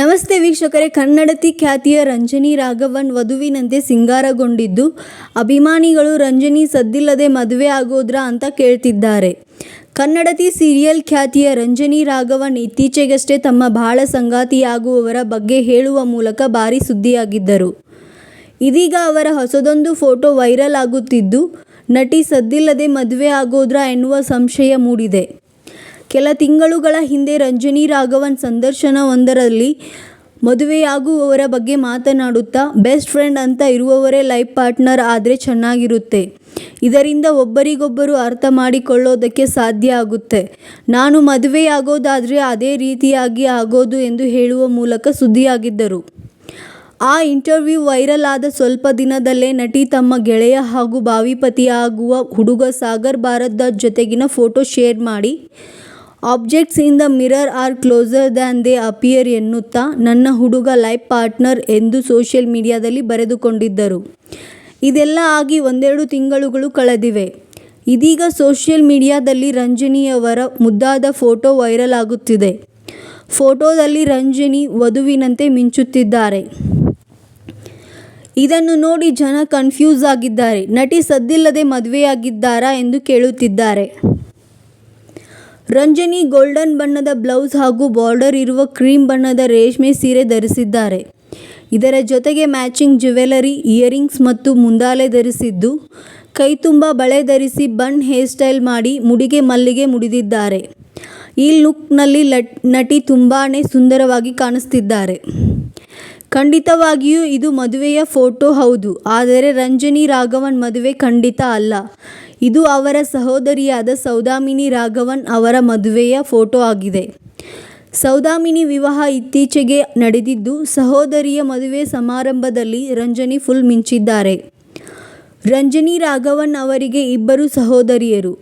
ನಮಸ್ತೆ ವೀಕ್ಷಕರೇ, ಕನ್ನಡತಿ ಖ್ಯಾತಿಯ ರಂಜನಿ ರಾಘವನ್ ವಧುವಿನಂತೆ ಸಿಂಗಾರಗೊಂಡಿದ್ದು, ಅಭಿಮಾನಿಗಳು ರಂಜನಿ ಸದ್ದಿಲ್ಲದೆ ಮದುವೆ ಆಗೋದ್ರ ಅಂತ ಕೇಳ್ತಿದ್ದಾರೆ. ಕನ್ನಡತಿ ಸೀರಿಯಲ್ ಖ್ಯಾತಿಯ ರಂಜನಿ ರಾಘವನ್ ಇತ್ತೀಚೆಗಷ್ಟೇ ತಮ್ಮ ಬಾಳ ಸಂಗಾತಿಯಾಗುವವರ ಬಗ್ಗೆ ಹೇಳುವ ಮೂಲಕ ಭಾರಿ ಸುದ್ದಿಯಾಗಿದ್ದರು. ಇದೀಗ ಅವರ ಹೊಸದೊಂದು ಫೋಟೋ ವೈರಲ್ ಆಗುತ್ತಿದ್ದು, ನಟಿ ಸದ್ದಿಲ್ಲದೆ ಮದುವೆ ಆಗೋದ್ರ ಎನ್ನುವ ಸಂಶಯ ಮೂಡಿದೆ. ಕೆಲ ತಿಂಗಳುಗಳ ಹಿಂದೆ ರಂಜನಿ ರಾಘವನ್ ಸಂದರ್ಶನವೊಂದರಲ್ಲಿ ಮದುವೆಯಾಗುವವರ ಬಗ್ಗೆ ಮಾತನಾಡುತ್ತಾ, ಬೆಸ್ಟ್ ಫ್ರೆಂಡ್ ಅಂತ ಇರುವವರೇ ಲೈಫ್ ಪಾರ್ಟ್ನರ್ ಆದರೆ ಚೆನ್ನಾಗಿರುತ್ತೆ. ಇದರಿಂದ ಒಬ್ಬರಿಗೊಬ್ಬರು ಅರ್ಥ ಮಾಡಿಕೊಳ್ಳೋದಕ್ಕೆ ಸಾಧ್ಯ ಆಗುತ್ತೆ. ನಾನು ಮದುವೆಯಾಗೋದಾದರೆ ಅದೇ ರೀತಿಯಾಗಿ ಆಗೋದು ಎಂದು ಹೇಳುವ ಮೂಲಕ ಸುದ್ದಿಯಾಗಿದ್ದರು. ಆ ಇಂಟರ್ವ್ಯೂ ವೈರಲ್ ಆದ ಸ್ವಲ್ಪ ದಿನದಲ್ಲೇ ನಟಿ ತಮ್ಮ ಗೆಳೆಯ ಹಾಗೂ ಭಾವಿಪತಿಯಾಗುವ ಹುಡುಗ ಸಾಗರ್ ಭಾರದ್ವಾಜ್ ಜೊತೆಗಿನ ಫೋಟೋ ಶೇರ್ ಮಾಡಿ objects in the mirror are closer than they appear ಎನ್ನುತ್ತಾ ನನ್ನ ಹುಡುಗ ಲೈಫ್ ಪಾರ್ಟ್ನರ್ ಎಂದು ಸೋಷಿಯಲ್ ಮೀಡಿಯಾದಲ್ಲಿ ಬರೆದುಕೊಂಡಿದ್ದರು. ಇದೆಲ್ಲ ಆಗಿ ಒಂದೆರಡು ತಿಂಗಳುಗಳು ಕಳೆದಿವೆ. ಇದೀಗ ಸೋಷಿಯಲ್ ಮೀಡಿಯಾದಲ್ಲಿ ರಂಜನಿಯವರ ಮುದ್ದಾದ ಫೋಟೋ ವೈರಲ್ ಆಗುತ್ತಿದೆ. ಫೋಟೋದಲ್ಲಿ ರಂಜನಿ ವಧುವಿನಂತೆ ಮಿಂಚುತ್ತಿದ್ದಾರೆ. ಇದನ್ನು ನೋಡಿ ಜನ ಕನ್ಫ್ಯೂಸ್ ಆಗಿದ್ದಾರೆ. ನಟಿ ಸದ್ದಿಲ್ಲದೆ ಮದುವೆಯಾಗಿದ್ದಾರಾ ಎಂದು ಕೇಳುತ್ತಿದ್ದಾರೆ. ರಂಜನಿ ಗೋಲ್ಡನ್ ಬಣ್ಣದ ಬ್ಲೌಸ್ ಹಾಗೂ ಬಾರ್ಡರ್ ಇರುವ ಕ್ರೀಮ್ ಬಣ್ಣದ ರೇಷ್ಮೆ ಸೀರೆ ಧರಿಸಿದ್ದಾರೆ. ಇದರ ಜೊತೆಗೆ ಮ್ಯಾಚಿಂಗ್ ಜ್ಯುವೆಲರಿ ಇಯರಿಂಗ್ಸ್ ಮತ್ತು ಮುಂದಾಲೆ ಧರಿಸಿದ್ದು ಕೈ ತುಂಬ ಬಳೆ ಧರಿಸಿ ಬನ್ ಹೇರ್ ಸ್ಟೈಲ್ ಮಾಡಿ ಮುಡಿಗೆ ಮಲ್ಲಿಗೆ ಮುಡಿದಿದ್ದಾರೆ. ಈ ಲುಕ್ನಲ್ಲಿ ಲಟ್, ನಟಿ ತುಂಬಾನೇ ಸುಂದರವಾಗಿ ಕಾಣಿಸ್ತಿದ್ದಾರೆ. ಖಂಡಿತವಾಗಿಯೂ ಇದು ಮದುವೆಯ ಫೋಟೋ ಹೌದು, ಆದರೆ ರಂಜನಿ ರಾಘವನ್ ಮದುವೆ ಖಂಡಿತ ಅಲ್ಲ. ಇದು ಅವರ ಸಹೋದರಿಯಾದ ಸೌದಾಮಿನಿ ರಾಘವನ್ ಅವರ ಮದುವೆಯ ಫೋಟೋ ಆಗಿದೆ. ಸೌದಾಮಿನಿ ವಿವಾಹ ಇತ್ತೀಚೆಗೆ ನಡೆದಿದ್ದು, ಸಹೋದರಿಯ ಮದುವೆ ಸಮಾರಂಭದಲ್ಲಿ ರಂಜನಿ ಫುಲ್ ಮಿಂಚಿದ್ದಾರೆ. ರಂಜನಿ ರಾಘವನ್ ಅವರಿಗೆ ಇಬ್ಬರು ಸಹೋದರಿಯರು,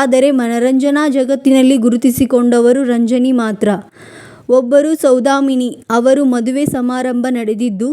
ಆದರೆ ಮನರಂಜನಾ ಜಗತ್ತಿನಲ್ಲಿ ಗುರುತಿಸಿಕೊಂಡವರು ರಂಜನಿ ಮಾತ್ರ. ಒಬ್ಬರು ಸೌದಾಮಿನಿ ಅವರು ಮದುವೆ ಸಮಾರಂಭ ನಡೆದಿದ್ದು